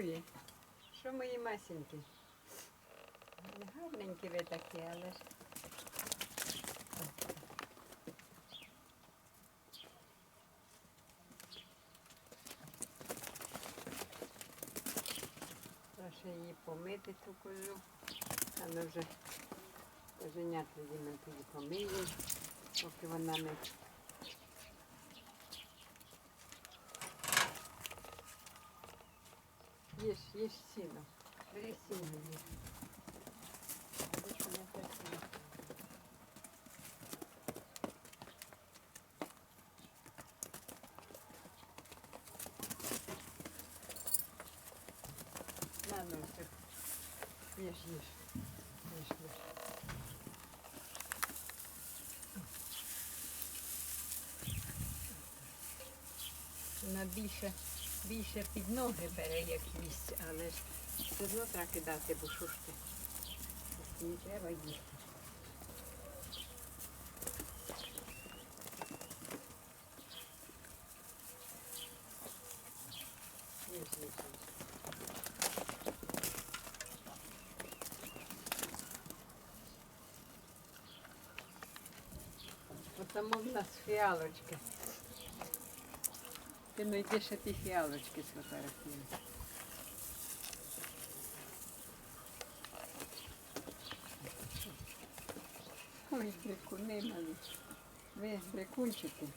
Другі, що мої масенькі? Гарненькі ви такі, але ж. Прошу її помити ту козу. Але вже козенят тоді ми тоді помиємо, поки вона не Їж, їж сіно. Бери сіно їж. Більше не працює. На, ну, все. Їж, їж. Їж, їж. Вона Більше, під ноги бере, як їсть, але ж все одно треба кидати, бо що ж ти? Не треба їсти. Потому в нас фіалочки. Ти ну йди ще ті фіалочки сфотографуєш. Ой, брикуни малі. Ви брикунчики.